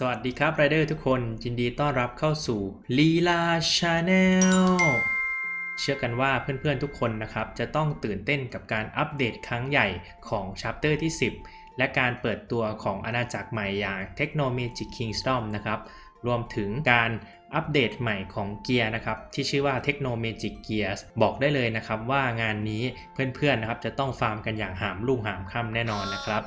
สวัสดีครับไรเดอร์ทุกคนยินดีต้อนรับเข้าสู่ลีลาชาแนลเชื่อกันว่าเพื่อนๆทุกคนนะครับ จะต้องตื่นเต้นกับการอัปเดตครั้งใหญ่ของชัปเตอร์ที่ 10 และการเปิดตัวของอาณาจักรใหม่อย่าง Techno Magic Kingdom นะครับ รวมถึงการอัปเดตใหม่ของเกียร์นะครับที่ชื่อว่า Techno Magic Gears บอกได้เลยนะครับว่างานนี้เพื่อนๆนะครับจะต้องฟาร์มกันอย่างหามลุ่งหามค่ำแน่นอนนะครับ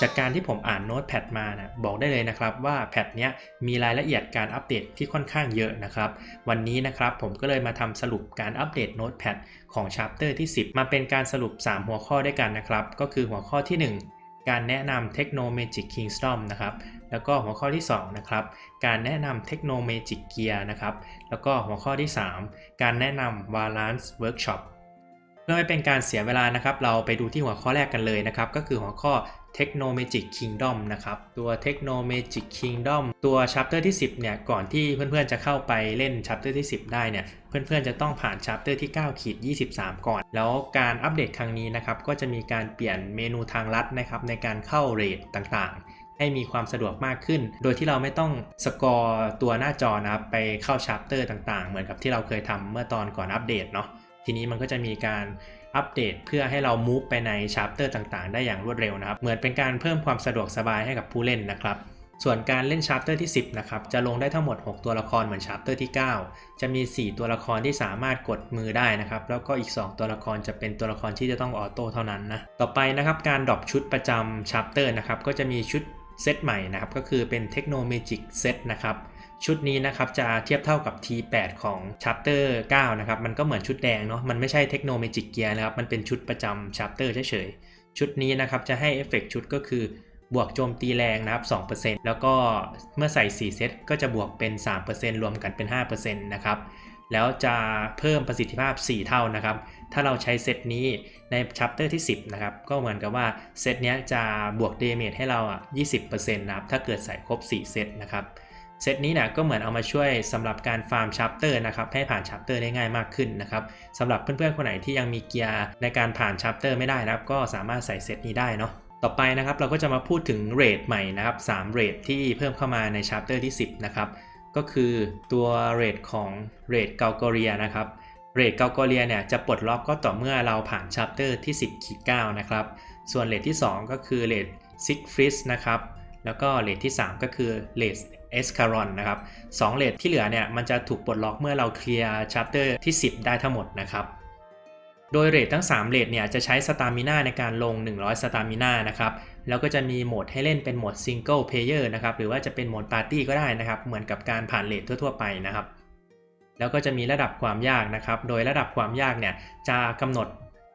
จากการที่ผมอ่านโน้ตแพดมานะบอกได้เลยนะครับว่าแพดเนี้ยมีรายละเอียดการอัปเดตที่ค่อนข้างเยอะนะครับ วันนี้นะครับผมก็เลยมาทำสรุปการอัปเดตโน้ตแพดของช h ปเตอร์ที่ 10 มาเป็นการสรุป 3 หัวข้อด้วยกันนะครับ ก็คือหัวข้อที่ 1 การแนะนำ Techno Magic Kingdom นะครับ แล้วก็หัวข้อที่2นะครับการแนะนำ Techno Magic Gear นะครับแล้วก็หัวข้อที่ 3 การแนะนำ Valance Workshop เพื่อไม่เป็นการเสียเวลานะครับ เราไปดูที่หัวข้อแรกกันเลยนะครับ ก็คือหัวข้อ Techno Magic Kingdom นะครับ ตัว Techno Magic Kingdom ตัว Chapter ที่ 10 เนี่ย ก่อนที่เพื่อนๆจะเข้าไปเล่น Chapter ที่ 10 ได้เนี่ย เพื่อนๆจะต้องผ่าน Chapter ที่9ขีด23 ก่อน แล้วการอัปเดตครั้งนี้นะครับ ก็จะมีการเปลี่ยนเมนูทางลัดนะครับ ในการเข้าเรทต่างๆ ให้มีความสะดวกมากขึ้น โดยที่เราไม่ต้องสกอร์ตัวหน้าจอนะครับไปเข้า Chapter ต่างๆ เหมือนกับที่เราเคยทำเมื่อตอนก่อนอัปเดตเนาะทีนี้มันก็จะมีการอัปเดตเพื่อให้เรามูฟไปในชาร์ปเตอร์ต่างๆ ได้อย่างรวดเร็วนะครับ เหมือนเป็นการเพิ่มความสะดวกสบายให้กับผู้เล่นนะครับ ส่วนการเล่นชาร์ปเตอร์ที่ 10 นะครับ จะลงได้ทั้งหมด 6 ตัวละครเหมือนชาร์ปเตอร์ที่ 9 จะมี 4 ตัวละครที่สามารถกดมือได้นะครับ แล้วก็อีก 2 ตัวละครจะเป็นตัวละครที่จะต้องออโต้เท่านั้นนะ ต่อไปนะครับ การดรอปชุดประจำชาร์ปเตอร์นะครับ ก็จะมีชุด เซตใหม่นะครับก็คือเป็นเทคโนโลยีเซตนะครับชุดนี้นะครับจะเทียบเท่ากับ T8 ของ Chapter 9 นะครับ มันก็เหมือนชุดแดงเนาะมันไม่ใช่เทคโนโลยีเกียร์นะครับ มันเป็นชุดประจำ Chapter เฉยๆ ชุดนี้นะครับจะให้เอฟเฟกชุดก็คือบวกโจมตีแรงนะครับ 2%แล้วก็เมื่อใส่ 4 เซตก็จะบวกเป็น 3%รวมกันเป็น 5%นะครับ แล้วจะเพิ่มประสิทธิภาพ 4 เท่านะครับ ถ้าเราใช้เซตนี้ใน Chapter ที่ 10 นะครับ ก็เหมือนกับว่าเซตนี้จะบวกเดเมจให้เราอะ20%นะครับ ถ้าเกิดใส่ครบ 4 เซตนะครับ เซตนี้นี่ยก็เหมือนเอามาช่วยสำหรับการฟาร์มชัปเตอร์นะครับ ให้ผ่านชัปเตอร์ได้ง่ายมากขึ้นนะครับสำหรับเพื่อนๆคนไหนที่ยังมีเกียร์ในการผ่านชัปเตอร์ไม่ได้นะครับ ก็สามารถใส่เซตนี้ได้เนาะต่อไปนะครับเราก็จะมาพูดถึงเรทใหม่นะครับ3เรทที่เพิ่มเข้ามาในชัปเตอร์ที่ 10 นะครับ ก็คือตัวเรทของเรทเกาโกเรียนะครับเรทเกาโกเรียเนี่ยจะปลดล็อกก็ต่อเมื่อเราผ่านชัปเตอร์ที่ 10ขีด9นะครับ ส่วนเรทที่ 2 ก็คือเรทซิกฟริสนะครับ แล้วก็เรทที่ 3 ก็คือเรทเอสคารอนนะครับสองเลทที่เหลือเนี่ยมันจะถูกปลดล็อกเมื่อเราเคลียร์ชัปเตอร์ที่ 10 ได้ทั้งหมดนะครับ โดยเรททั้ง 3เรทเนี่ยจะใช้สตามิน่าในการลง 100 สตามิน่านะครับ แล้วก็จะมีโหมดให้เล่นเป็นโหมดซิงเกิลเพลเยอร์นะครับ หรือว่าจะเป็นโหมดปาร์ตี้ก็ได้นะครับ เหมือนกับการผ่านเรททั่วๆไปนะครับ แล้วก็จะมีระดับความยากนะครับ โดยระดับความยากเนี่ยจะกำหนด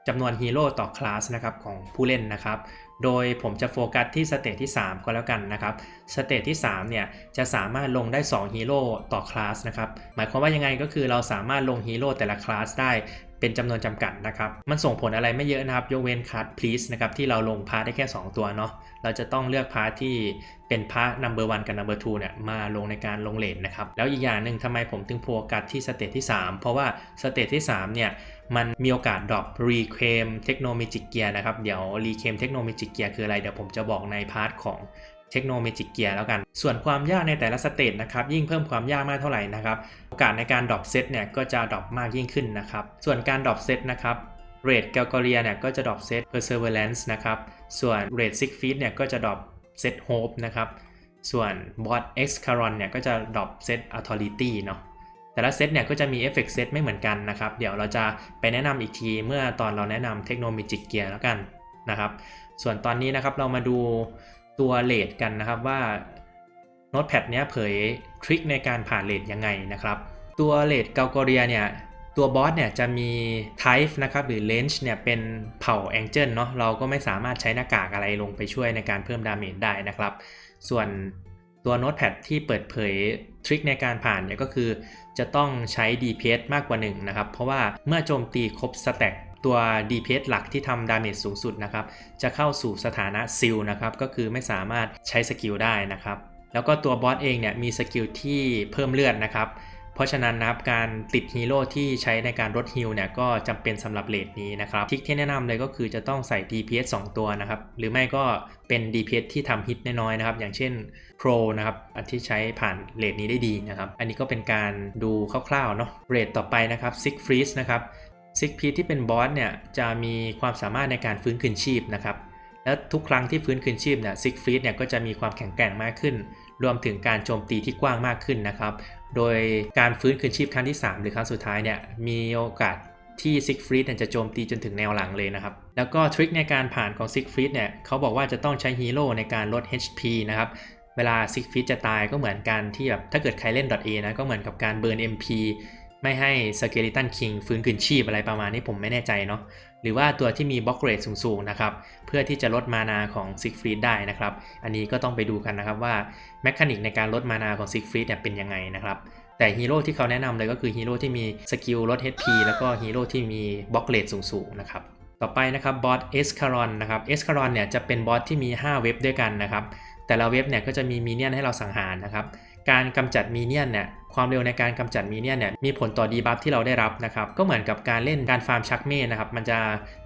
จำนวนฮีโร่ต่อคลาสนะครับของผู้เล่นนะครับ โดยผมจะโฟกัสที่สเตจที่ 3 ก็แล้วกันนะครับ สเตจที่3เนี่ยจะสามารถลงได้2ฮีโร่ต่อคลาสนะครับ หมายความว่ายังไงก็คือเราสามารถลงฮีโร่แต่ละคลาสได้ เป็นจำนวนจำกัดนะครับ มันส่งผลอะไรไม่เยอะนะครับ ยกเว้นคั t พลีสนะครับที่เราลงพาร์ทได้แค่ 2 ตัวเนาะ เราจะต้องเลือกพาร์ทที่เป็นพาร์ท number one กับ number two เนี่ยมาลงในการลงเลนนะครับ แล้วอีกอย่างหนึ่งทำไมผมถึงโฟกัสที่สเตจที่ 3 เพราะว่าสเตจที่ 3 เนี่ยมันมีโอกาสดรอปรีเคมเทคโนโลยีเกียร์นะครับ เดี๋ยวรีเคมเทคโนโลยีเกียร์คืออะไร เดี๋ยวผมจะบอกในพาร์ทของ เทคโนโลยีเกียร์แล้วกัน ส่วนความยากในแต่ละสเตจนะครับยิ่งเพิ่มความยากมากเท่าไหร่นะครับโอกาสในการดรอปเซตเนี่ยก็จะดรอปมากยิ่งขึ้นนะครับส่วนการดรอปเซตนะครับเรทแกลกอเรียเนี่ยก็จะดรอปเซต perseverance นะครับส่วนเรทซิกฟีดเนี่ยก็จะดรอปเซต hope นะครับส่วน bot x caron เนี่ยก็จะดรอปเซต authority เนาะแต่ละเซตเนี่ยก็จะมีเอฟเฟกต์เซตไม่เหมือนกันนะครับ เดี๋ยวเราจะไปแนะนำอีกทีเมื่อตอนเราแนะนำเทคโนโลยีเกียร์แล้วกันนะครับ ส่วนตอนนี้นะครับเรามาดู ตัวเลทกันนะครับว่าโน้ตแพดเนี้ยเผยทริคในการผ่านเลทยังไงนะครับ ตัวเลทเกาโกเรียเนี่ยตัวบอสเนี่ยจะมี type นะครับหรือ range เนี่ยเป็นเผ่า angel เนาะเราก็ไม่สามารถใช้หน้ากากอะไรลงไปช่วยในการเพิ่มดาเมจได้นะครับ ส่วนตัวโน้ตแพดที่เปิดเผยทริคในการผ่านเนี่ยก็คือ จะต้องใช้ DPS มากกว่า1นะครับ เพราะว่าเมื่อโจมตีครบสแต็ก ตัว DPS หลักที่ทำดาเมจสูงสุดนะครับ จะเข้าสู่สถานะซิลนะครับ ก็คือไม่สามารถใช้สกิลได้นะครับ แล้วก็ตัวบอสเองเนี่ยมีสกิลที่เพิ่มเลือดนะครับ เพราะฉะนั้นนะครับการติดฮีโร่ที่ใช้ในการลดฮิลเนี่ยก็จำเป็นสำหรับเลทนี้นะครับทิกที่แนะนำเลยก็คือจะต้องใส่ DPS 2 ตัวนะครับ หรือไม่ก็เป็น DPS ที่ทำฮิตน้อยๆนะครับ อย่างเช่น Pro นะครับอันที่ใช้ผ่านเลทนี้ได้ดีนะครับ อันนี้ก็เป็นการดูคร่าวๆเนาะเรทต่อไปนะครับ Six Freeze นะครับ Six Freeze ที่เป็นบอสเนี่ยจะมีความสามารถในการฟื้นคืนชีพนะครับ แล้วทุกครั้งที่ฟื้นคืนชีพเนี่ยซิกฟรีดเนี่ยก็จะมีความแข็งแกร่งมากขึ้น รวมถึงการโจมตีที่กว้างมากขึ้นนะครับ โดยการฟื้นคืนชีพครั้งที่ 3 หรือครั้งสุดท้ายเนี่ยมีโอกาสที่ซิกฟรีดจะโจมตีจนถึงแนวหลังเลยนะครับ แล้วก็ทริคในการผ่านของซิกฟรีดเนี่ยเขาบอกว่าจะต้องใช้ฮีโร่ในการลด HP นะครับ เวลาซิกฟรีดจะตายก็เหมือนกันที่แบบถ้าเกิดใครเล่น .a นะก็เหมือนกับการเบิร์น MP ไม่ให้สเกลิตันคิงฟื้นคืนชีพอะไรประมาณนี้ผมไม่แน่ใจเนาะหรือว่าตัวที่มีบล็อกเรทสูงๆนะครับเพื่อที่จะลดมานาของซิกฟรีดได้นะครับอันนี้ก็ต้องไปดูกันนะครับว่าแมคานิกในการลดมานาของซิกฟรีดเนี่ยเป็นยังไงนะครับแต่ฮีโร่ที่เขาแนะนำเลยก็คือฮีโร่ที่มีสกิลลด HP แล้วก็ฮีโร่ที่มีบล็อกเรทสูงๆนะครับต่อไปนะครับบอสเอสคารอนนะครับเอสคารอนเนี่ยจะเป็นบอสที่มี 5 เว็บด้วยกันนะครับแต่ละเว็บเนี่ยก็จะมีมีเนียนให้เราสังหารนะครับ การกำจัดมีเนียนเนี่ยความเร็วในการกำจัดมีเนียนเนี่ยมีผลต่อดีบัฟที่เราได้รับนะครับก็เหมือนกับการเล่นการฟาร์มชักเมนนะครับมันจะ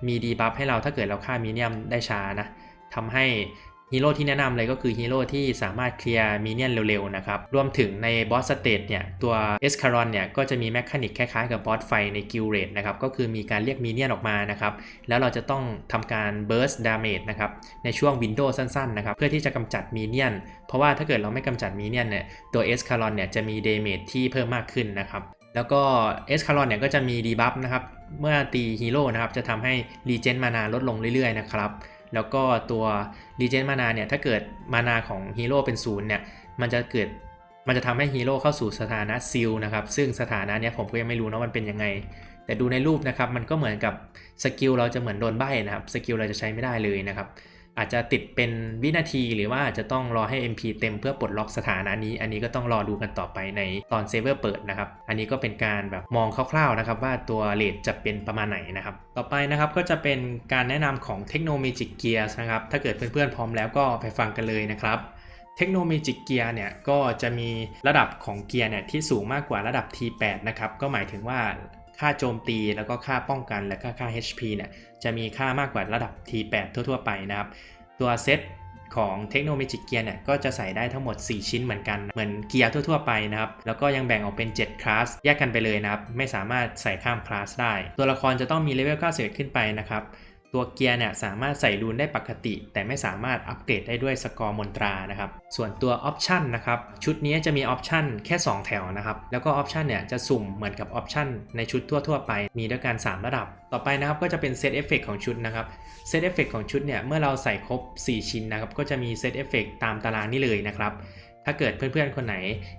มีดีบัฟให้เราถ้าเกิดเราฆ่ามีเนียมได้ช้านะทำให้ ฮีโร่ที่แนะนำเลยก็คือฮีโร่ที่สามารถเคลียร์มีเนียนเร็วๆนะครับ รวมถึงในบอสสเตจเนี่ย ตัวเอสคารอนเนี่ย ก็จะมีแมคานิกคล้ายๆกับบอสไฟในกิลเรดนะครับ ก็คือมีการเรียกมีเนียนออกมานะครับ แล้วเราจะต้องทำการ burst damage นะครับ ในช่วงวินโดว์สั้นๆนะครับ เพื่อที่จะกำจัดมีเนียน เพราะว่าถ้าเกิดเราไม่กำจัดมีเนียนเนี่ย ตัวเอสคารอนเนี่ยจะมีเดเมจที่เพิ่มมากขึ้นนะครับแล้วก็เอสคารอนเนี่ยก็จะมีดีบัฟนะครับ เมื่อตีฮีโร่นะครับ จะทำให้รีเจนมานาลดลงเรื่อยๆนะครับ แล้วก็ตัวรีเจนมานาเนี่ยถ้าเกิดมานาของฮีโร่เป็นศูนย์เนี่ยมันจะเกิดมันจะทำให้ฮีโร่เข้าสู่สถานะซิลนะครับซึ่งสถานะเนี้ยผมก็ยังไม่รู้นะมันเป็นยังไง แต่ดูในรูปนะครับมันก็เหมือนกับสกิลเราจะเหมือนโดนใบนะครับสกิลเราจะใช้ไม่ได้เลยนะครับ อาจจะติดเป็นวินาทีหรือว่าอาจจะต้องรอให้ MP เต็มเพื่อปลดล็อกสถานะนี้ อันนี้ก็ต้องรอดูกันต่อไปในตอนเซเวอร์เปิดนะครับ อันนี้ก็เป็นการแบบมองคร่าวๆนะครับว่าตัวเลทจะเป็นประมาณไหนนะครับ ต่อไปนะครับก็จะเป็นการแนะนำของเทคโนโลยีเกียร์นะครับ ถ้าเกิดเพื่อนๆพร้อมแล้วก็ไปฟังกันเลยนะครับเทคโนโลยีเกียร์เนี่ยก็จะมีระดับของเกียร์เนี่ยที่สูงมากกว่าระดับ T8 นะครับก็หมายถึงว่า ค่าโจมตีแล้วก็ค่าป้องกันและก็ค่า HP เนี่ยจะมีค่ามากกว่าระดับ T8 ทั่ว ๆ ไปนะครับ ตัวเซตของเทคโนโลยีเกียร์เนี่ยก็จะใส่ได้ทั้งหมด 4 ชิ้นเหมือนกันเหมือนเกียร์ทั่ว ๆ ไปนะครับ แล้วก็ยังแบ่งออกเป็น 7 คลาส แยกกันไปเลยนะครับ ไม่สามารถใส่ข้ามคลาสได้ ตัวละครจะต้องมีเลเวล91 ขึ้นไปนะครับ ตัวเกียร์เนี่ยสามารถใส่รูนได้ปกติ แต่ไม่สามารถอัปเกรดได้ด้วยสกอร์มนตรานะครับ ส่วนตัวออปชันนะครับชุดนี้จะมีออปชันแค่ 2 แถวนะครับ แล้วก็ออปชันเนี่ยจะสุ่มเหมือนกับออปชันในชุดทั่ว ๆ ไป มีด้วยกัน 3 ระดับ ต่อไปนะครับก็จะเป็นเซตเอฟเฟกของชุดนะครับเซตเอฟเฟกของชุดเนี่ยเมื่อเราใส่ครบ 4 ชิ้นนะครับก็จะมีเซตเอฟเฟกตามตารางนี้เลยนะครับถ้าเกิดเพื่อนๆ คนไหน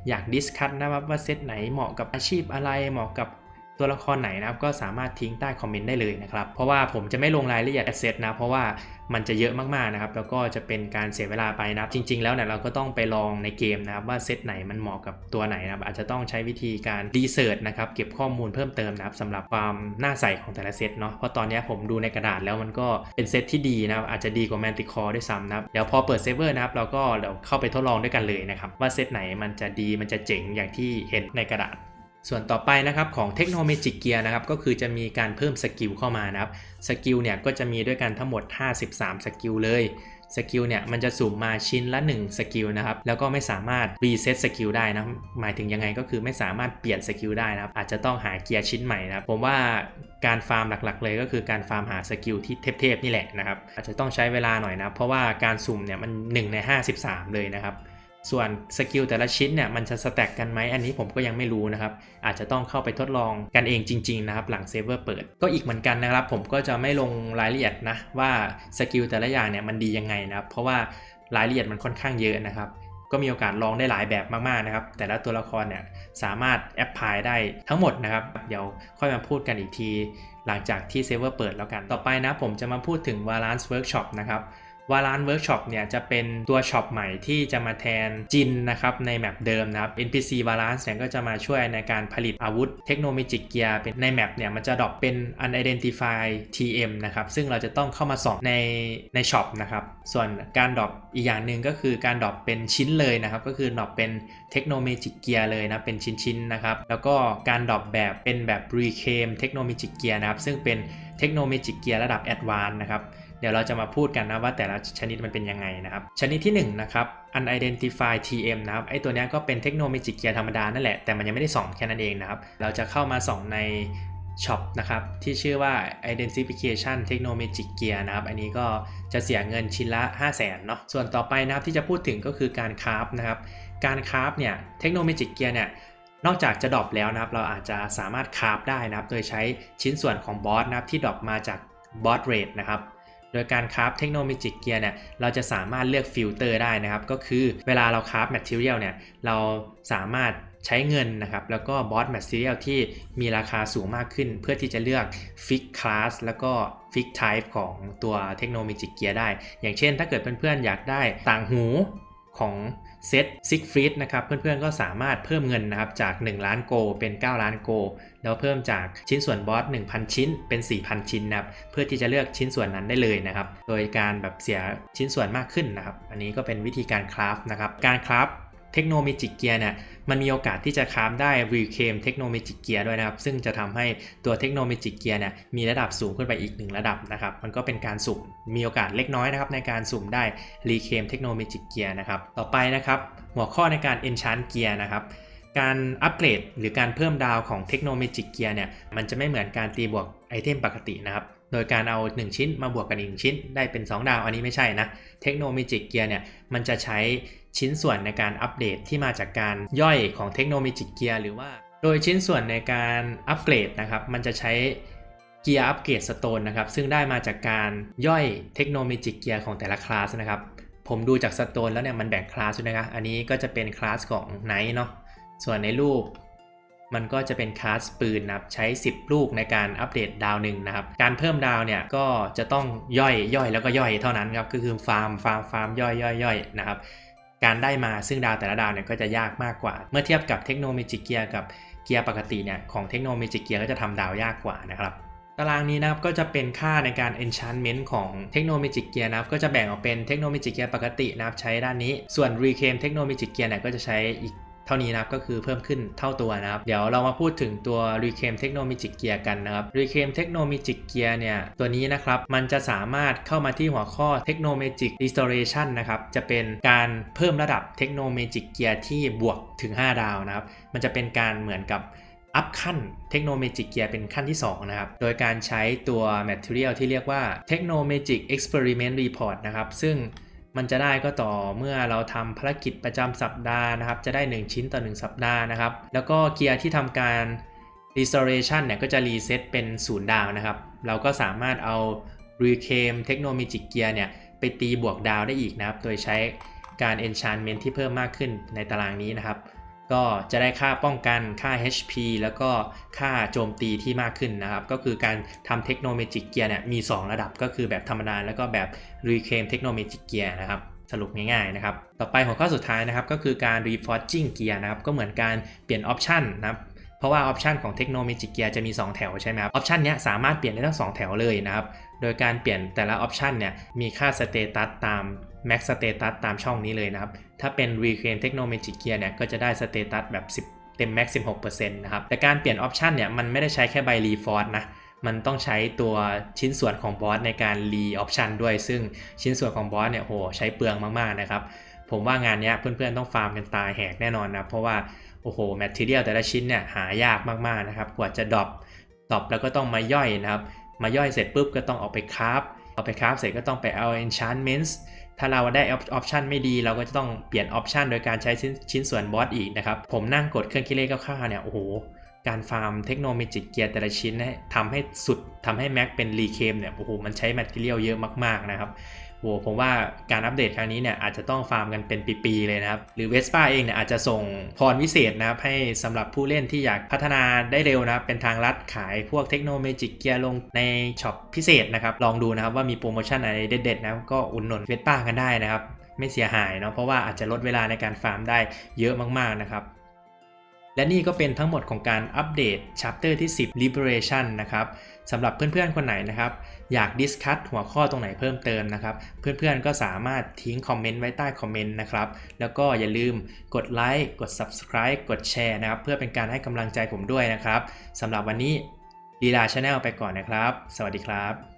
อยากดิสคัทนะครับว่าเซตไหนเหมาะกับอาชีพอะไรเหมาะกับ ตัวละครไหนนะครับก็สามารถทิ้งใต้คอมเมนต์ได้เลยนะครับ เพราะว่าผมจะไม่ลงรายละเอียดแอสเซทนะเพราะว่ามันจะเยอะมากๆนะครับ แล้วก็จะเป็นการเสียเวลาไปนะครับ จริง ๆ แล้วเนี่ยเราก็ต้องไปลองในเกมนะครับว่าเซตไหนมันเหมาะกับตัวไหนนะครับ อาจจะต้องใช้วิธีการรีเสิร์ชนะครับเก็บข้อมูลเพิ่มเติมนะครับสำหรับความน่าใส่ของแต่ละเซตเนาะเพราะตอนนี้ผมดูในกระดาษแล้วมันก็เป็นเซตที่ดีนะครับอาจจะดีกว่าแมนติคอร์ด้วยซ้ำนะครับเดี๋ยวพอเปิดเซิร์ฟเวอร์นะครับเราก็เดี๋ยวเข้าไปทดลองด้วยกันเลยนะครับว่าเซตไหนมันจะดีมันจะเจ๋งอย่างที่เห็นในกระดาษ ส่วนต่อไปนะครับของเทคโนโลยีเกียนะครับก็คือจะมีการเพิ่มสกิลเข้ามานะครับสกิลเนี่ยก็จะมีด้วยกันทั้งหมด 53 สกิลเลยสกิลเนี่ยมันจะสุ่มมาชิ้นละ1สกิลนะครับแล้วก็ไม่สามารถรีเซ็ตสกิลได้นะหมายถึงยังไงก็คือไม่สามารถเปลี่ยนสกิลได้นะครับอาจจะต้องหาเกียร์ชิ้นใหม่นะครับผมว่าการฟาร์มหลักๆ เลยก็คือการฟาร์มหาสกิลที่เทพๆนี่แหละนะครับอาจจะต้องใช้เวลาหน่อยนะเพราะว่าการสุ่มเนี่ยมัน1ใน 53 เลยนะครับ ส่วนสกิลแต่ละชิ้นเนี่ยมันจะสแต็กกันไหมอันนี้ผมก็ยังไม่รู้นะครับ อาจจะต้องเข้าไปทดลองกันเองจริง ๆ นะครับ หลังเซิร์ฟเวอร์เปิดก็อีกเหมือนกันนะครับ ผมก็จะไม่ลงรายละเอียดนะว่าสกิลแต่ละอย่างเนี่ยมันดียังไงนะครับเพราะว่ารายละเอียดมันค่อนข้างเยอะนะครับก็มีโอกาสลองได้หลายแบบมากๆนะครับ แต่ละตัวละครเนี่ยสามารถแอปพลายได้ทั้งหมดนะครับ เดี๋ยวค่อยมาพูดกันอีกที หลังจากที่เซิร์ฟเวอร์เปิดแล้วกันต่อไปนะผมจะมาพูดถึง Valance Workshop นะครับ วา l านเวิร์กช็อปเนี่ยจะเป็นตัวช็อปใหม่ที่จะมาแทนจินนะครับในแมปเดิมนะครับ NPC Valance เนี่ยก็จะมาช่วยในการผลิตอาวุธเทคโนโลยีเกียร์เป็นในแมปเนี่ยมันจะดรอปเป็น unidentified TM นะครับ ซึ่งเราจะต้องเข้ามาส่องในในช็อปนะครับ ส่วนการดรอปอีกอย่างหนึ่งก็คือการดรอปเป็นชิ้นเลยนะครับ ก็คือดรอปเป็นเทคโนโลยีเกียร์เลยนะเป็นชิ้นๆนะครับ แล้วก็การดรอปแบบเป็นแบบ reclaim เทคโนโลยีเกียร์นะครับ ซึ่งเป็นเทคโนโลยีเกียร์ระดับ advanced นะครับ เดี๋ยวเราจะมาพูดกันนะว่าแต่ละชนิดมันเป็นยังไงนะครับ ชนิดที่1นนะครับ unidentified TM นะครับไอตัวนี้ก็เป็นเทคโนโลยีเกียร์ธรรมดานั่นแหละแต่มันยังไม่ได้ส่องแค่นั้นเองนะครับ เราจะเข้ามาส่องในช็อปนะครับที่ชื่อว่า identification technology gear นะครับ อันนี้ก็จะเสียเงินชิ้นละ 5 0 0 0 0นเนาะส่วนต่อไปนะครับที่จะพูดถึงก็คือการคราฟนะครับ การคราฟเนี่ยเทคโนโลยีเกียร์เนี่ยนอกจากจะดรอปแล้วนะครับ เราอาจจะสามารถคราฟได้นะครับ โดยใช้ชิ้นส่วนของบอสนะครับที่ดรอปมาจากบอสเรทนะครับ โดยการคราฟเทคโนโลยีเกียร์เนี่ยเราจะสามารถเลือกฟิลเตอร์ได้นะครับ ก็คือเวลาเราคราฟแมทเทียลเนี่ยเราสามารถใช้เงินนะครับ แล้วก็บอสแมทเทียลที่มีราคาสูงมากขึ้น เพื่อที่จะเลือกฟิกคลาสแล้วก็ฟิกไทป์ของตัวเทคโนโลยีเกียร์ได้ อย่างเช่นถ้าเกิดเพื่อนๆอยากได้ต่างหูของ เซตซิกฟรีดนะครับเพื่อนๆก็สามารถเพิ่มเงินนะครับจาก 1 ล้านโกเป็น 9 ล้านโก แล้วเพิ่มจากชิ้นส่วนบอส 1,000 ชิ้นเป็น 4,000 ชิ้นนะครับเพื่อที่จะเลือกชิ้นส่วนนั้นได้เลยนะครับโดยการแบบเสียชิ้นส่วนมากขึ้นนะครับอันนี้ก็เป็นวิธีการคราฟนะครับการคราฟ เทคโนโลยีเกียร์เนี่ยมันมีโอกาสที่จะคราฟได้ Reclaim เทคโนโลยีเกียร์ด้วยนะครับ ซึ่งจะทำให้ตัวเทคโนโลยีเกียร์เนี่ยมีระดับสูงขึ้นไปอีกหนึ่งระดับนะครับ มันก็เป็นการสุ่มมีโอกาสเล็กน้อยนะครับในการสุ่มได้ Reclaim เทคโนโลยีเกียร์นะครับ ต่อไปนะครับหัวข้อในการ Enchant เกียร์นะครับการอัปเกรดหรือการเพิ่มดาวของเทคโนโลยีเกียร์เนี่ยมันจะไม่เหมือนการตีบวกไอเทมปกตินะครับโดยการเอา 1 ชิ้นมาบวกกันอีกชิ้นได้เป็น 2 ดาวอันนี้ไม่ใช่นะเทคโนโลยีเกียร์เนี่ยมันจะใช้ ชิ้นส่วนในการอัปเดตที่มาจากการย่อยของเทคโนโลยีเกียร์หรือว่า โดยชิ้นส่วนในการอัปเกรดนะครับ มันจะใช้เกียร์อัปเกรดสโตนนะครับ ซึ่งได้มาจากการย่อยเทคโนโลยีเกียร์ของแต่ละคลาสนะครับ ผมดูจากสโตนแล้วเนี่ยมันแบ่งคลาสด้วยนะครับ อันนี้ก็จะเป็นคลาสของไนท์เนาะ ส่วนในรูปมันก็จะเป็นคลาสปืนนะครับ ใช้ 10 ลูกในการอัปเดตดาวหนึ่งนะครับ การเพิ่มดาวเนี่ยก็จะต้องย่อยย่อยแล้วก็ย่อยเท่านั้นครับ ก็คือฟาร์มฟาร์มฟาร์มย่อยย่อยย่อยนะครับ การได้มาซึ่งดาวแต่ละดาวเนี่ยก็จะยากมากกว่า เมื่อเทียบกับเทคโนโลยีเกียร์กับเกียร์ปกติเนี่ยของเทคโนโลยีเกียร์ก็จะทำดาวยากกว่านะครับตารางนี้นะครับก็จะเป็นค่าในการ enchantment ของเทคโนโลยีเกียร์นะครับก็จะแบ่งออกเป็นเทคโนโลยีเกียร์ปกตินะครับใช้ด้านนี้ ส่วน reclaim เทคโนโลยีเกียร์เนี่ยก็จะใช้อีก เท่านี้นะครับก็คือเพิ่มขึ้นเท่าตัวนะครับ เดี๋ยวเรามาพูดถึงตัว reclaim เทคโนโลยีเกียร์กันนะครับ reclaim เทคโนโลยีเกียร์เนี่ยตัวนี้นะครับมันจะสามารถเข้ามาที่หัวข้อเทคโนโลยี restoration นะครับจะเป็นการเพิ่มระดับเทคโนโลยีเกียร์ที่บวกถึง 5 ดาวนะครับมันจะเป็นการเหมือนกับอัพขั้นเทคโนโลยีเกียร์เป็นขั้นที่ 2 นะครับ โดยการใช้ตัว Material ที่เรียกว่า Technomagic Experiment Report นะครับ ซึ่ง มันจะได้ก็ต่อเมื่อเราทำภารกิจประจำสัปดาห์นะครับ จะได้ 1 ชิ้นต่อ 1 สัปดาห์นะครับ แล้วก็เกียร์ที่ทำการ restoration เนี่ยก็จะรีเซ็ตเป็น0ดาวนะครับ เราก็สามารถเอา reclaim Technomagic Gear เนี่ยไปตีบวกดาวได้อีกนะครับ โดยใช้การ enchantment ที่เพิ่มมากขึ้นในตารางนี้นะครับ ก็จะได้ค่าป้องกันค่า HP แล้วก็ค่าโจมตีที่มากขึ้นนะครับ ก็คือการทำเทคโนโลยีเกียร์เนี่ยมี 2 ระดับก็คือแบบธรรมดาแล้วก็แบบ Reclaim เทคโนโลยีเกียร์นะครับสรุปง่ายๆนะครับ ต่อไปหัวข้อสุดท้ายนะครับ ก็คือการ Reforging เกียร์นะครับ ก็เหมือนการเปลี่ยนออปชันนะครับเพราะว่าออปชันของเทคโนโลยีเกียร์จะมี 2 แถวใช่ไหมครับออปชันนี้สามารถเปลี่ยนได้ทั้ง 2 แถวเลยนะครับ โดยการเปลี่ยนแต่ละออปชันเนี่ยมีค่าสเตตัสตาม Max Status ตามช่องนี้เลยนะครับ ถ้าเป็น Reclaim Technology Gear เนี่ยก็จะได้สเตตัสแบบ 10 เต็ม Max 16%นะครับ แต่การเปลี่ยนออปชันเนี่ยมันไม่ได้ใช้แค่ใบ Reforce นะ มันต้องใช้ตัวชิ้นส่วนของบอสในการรีออปชันด้วย ซึ่งชิ้นส่วนของบอสเนี่ยโหใช้เปลืองมากๆนะครับ ผมว่างานนี้เพื่อนๆต้องฟาร์มกันตายแหกแน่นอนนะ เพราะว่าโอ้โหแมทเทียลแต่ละชิ้นเนี่ยหายากมากๆนะครับ กว่าจะดรอปดรอปแล้วก็ต้องมาย่อยนะครับ มาย่อยเสร็จปุ๊บก็ต้องออกไปคราฟเอาไปคราฟเสร็จก็ต้องไปเอา enchantments ถ้าเราได้ออปชันไม่ดี เราก็จะต้องเปลี่ยนออปชันโดยการใช้ชิ้นชิ้นส่วนบอสอีกนะครับ ผมนั่งกดเครื่องคิดเลขคร่าวๆเนี่ย โอ้โห การฟาร์มเทคโนโลยีเกียร์แต่ละชิ้นให้ทำให้สุดทำให้แม็กเป็นรีเคมเนี่ย โอ้โห มันใช้แมทเทียลเยอะมากๆนะครับ โอ้โหผมว่าการอัปเดตครั้งนี้เนี่ยอาจจะต้องฟาร์มกันเป็นปีๆเลยนะครับ หรือเวสป้าเองเนี่ยอาจจะส่งพรวิเศษนะครับ ให้สำหรับผู้เล่นที่อยากพัฒนาได้เร็วนะครับ เป็นทางลัดขายพวกเทคโนโลยีเกียร์ลงในช็อปพิเศษนะครับ ลองดูนะครับว่ามีโปรโมชั่นอะไรเด็ดๆนะก็อุดหนุนเวสป้ากันได้นะครับ ไม่เสียหายเนาะเพราะว่าอาจจะลดเวลาในการฟาร์มได้เยอะมากๆนะครับและนี่ก็เป็นทั้งหมดของการอัปเดต Chapter ที่ 10 Liberation นะครับ สำหรับเพื่อนๆคนไหนนะครับ อยากดิสคัตหัวข้อตรงไหนเพิ่มเติมนะครับ เพื่อนๆก็สามารถทิ้งคอมเมนต์ไว้ใต้คอมเมนต์นะครับ แล้วก็อย่าลืมกดไลค์กด Subscribe กดแชร์นะครับ เพื่อเป็นการให้กำลังใจผมด้วยนะครับสำหรับวันนี้ลีลาชาแนลไปก่อนนะครับ สวัสดีครับ